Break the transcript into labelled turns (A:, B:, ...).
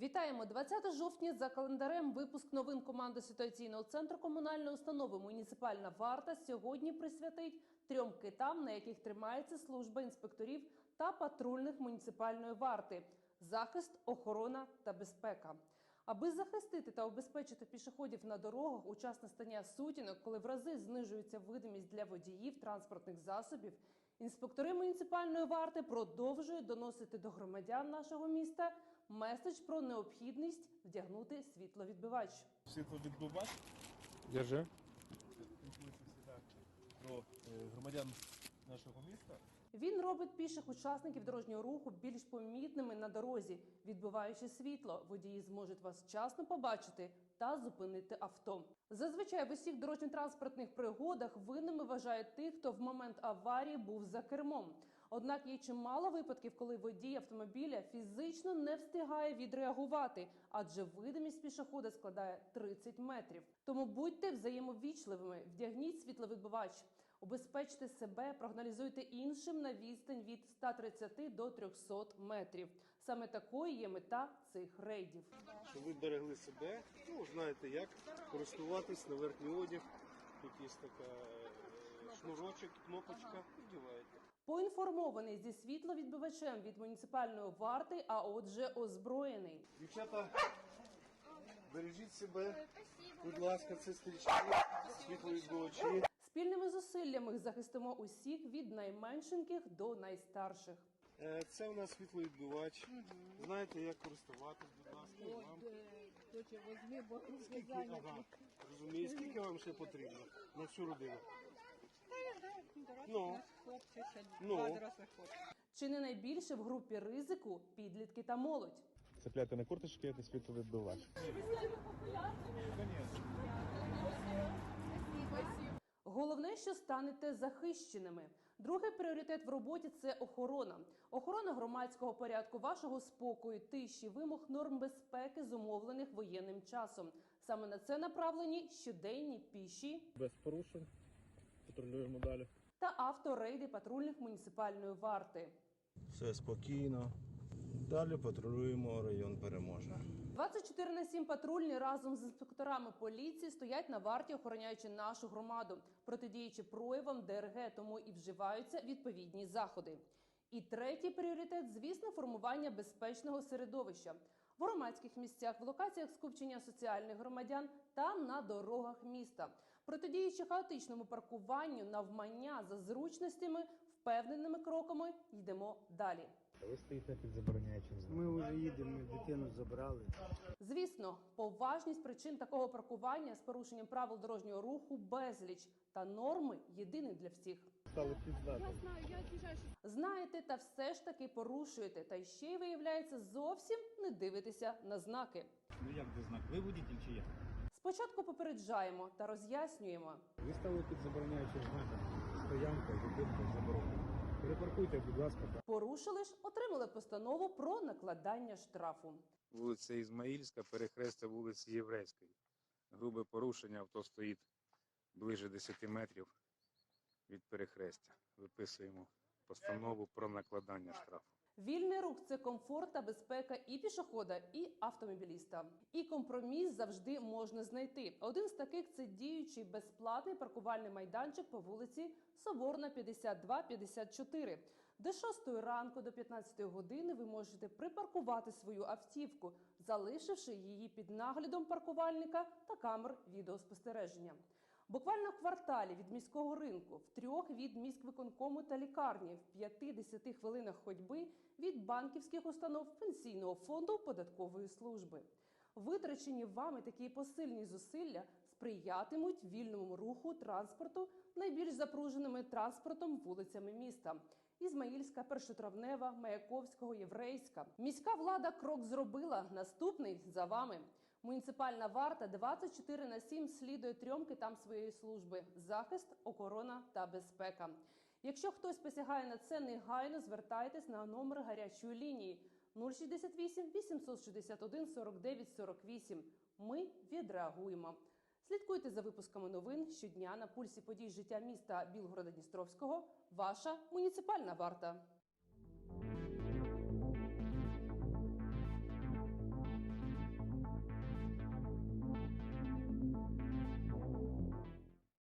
A: Вітаємо 20 жовтня за календарем. Випуск новин команди ситуаційного центру комунальної установи Муніципальна варта сьогодні присвятить трьом китам, на яких тримається служба інспекторів та патрульних муніципальної варти: захист, охорона та безпека. Аби захистити та обезпечити пішоходів на дорогах у час настання сутінок, коли в рази знижується видимість для водіїв транспортних засобів, інспектори муніципальної варти продовжують доносити до громадян нашого міста меседж про необхідність вдягнути світловідбивач.
B: світловідбувач
C: Держи.
B: про е, громадян нашого міста.
A: Він робить піших учасників дорожнього руху більш помітними на дорозі, відбиваючи світло. Водії зможуть вас вчасно побачити та зупинити авто. Зазвичай в усіх дорожньо-транспортних пригодах винними вважають тих, хто в момент аварії був за кермом. Однак є чимало випадків, коли водій автомобіля фізично не встигає відреагувати, адже видимість пішохода складає 30 метрів. Тому будьте взаємовічливими, вдягніть світловідбивач, убезпечте себе, прогналізуйте іншим на відстань від 130 до 300 метрів. Саме такою є мета цих рейдів.
D: щоб ви берегли себе, ну знаєте як користуватись на верхній одяг, якийсь така шнурочок, кнопочка, вдіваєте.
A: Поінформований зі світловідбивачем від муніципальної варти, а отже, озброєний.
D: Дівчата, бережіть себе, будь ласка, це стрічки, світловідбивачі.
A: Спільними зусиллями захистимо усіх від найменшеньких до найстарших.
D: Е, Це у нас світловідбивач. Знаєте, як користуватись, будь ласка, вам.
E: Возьми, бо
D: Скільки, ага, розумію, скільки вам ще потрібно на всю родину?
E: Дорослих
D: Ну.
E: у нас хлопці ще
D: Ну.
E: два дорослих хлопці.
A: Чи не найбільше в групі ризику підлітки та молодь?
C: Цепляти на курточки, це світловідбивач.
A: Головне, що станете захищеними. Другий пріоритет в роботі це охорона. Охорона громадського порядку, вашого спокою, тиші, вимог норм безпеки, зумовлених воєнним часом. Саме на це направлені щоденні піші
C: Без порушень. Патрулюємо далі.
A: та авторейди патрульних муніципальної варти.
D: Все спокійно. Далі патрулюємо район Переможна.
A: 24 на 7 патрульні разом з інспекторами поліції стоять на варті, охороняючи нашу громаду, протидіючи проявам ДРГ, тому і вживаються відповідні заходи. І третій пріоритет, звісно, формування безпечного середовища в громадських місцях, в локаціях скупчення соціальних громадян та на дорогах міста, протидіючи хаотичному паркуванню, навмання за зручностями, впевненими кроками йдемо далі.
C: Ви стоїте під забороняючим знаком.
F: Ми вже їдемо, ми дитину забрали.
A: Звісно, поважність причин такого паркування з порушенням правил дорожнього руху безліч та норми єдині для всіх.
C: Стали піздати.
A: Знаєте, та все ж таки порушуєте, та ще й виявляється зовсім не дивитеся на знаки.
G: Ну як де знак? Ви водитель чи я?
A: Спочатку попереджаємо та роз'яснюємо.
C: Ви стали під забороняючим знаком. Стоянка, зупинка, заборонена. Перепаркуйте, будь ласка,
A: Порушили ж, отримали постанову про накладання штрафу.
H: вулиця Ізмаїльська, перехрестя вулиці Єврейської. Грубе порушення, авто стоїть ближе 10 метрів від перехрестя. Виписуємо постанову про накладання штрафу.
A: Вільний рух це комфорт та безпека і пішохода, і автомобіліста. І компроміс завжди можна знайти. Один з таких це діючий безплатний паркувальний майданчик по вулиці Соборна 52-54, де з 6 ранку до 15 години ви можете припаркувати свою автівку, залишивши її під наглядом паркувальника та камер відеоспостереження. Буквально в кварталі від міського ринку, в трьох від міськвиконкому та лікарні, в 50 хвилинах ходьби від банківських установ пенсійного фонду податкової служби. Витрачені вами такі посильні зусилля сприятимуть вільному руху транспорту найбільш запруженими транспортом вулицями міста. Ізмаїльська, першотравнева, Маяковського, Єврейська. Міська влада крок зробила. Наступний за вами. Муніципальна варта 24 на 7 слідує трьом китам своєї служби: захист, охорона та безпека. Якщо хтось посягає на це, негайно звертайтесь на номер гарячої лінії 068 861 49 48. Ми відреагуємо. Слідкуйте за випусками новин щодня на пульсі подій життя міста Білгорода Дністровського. Ваша муніципальна варта.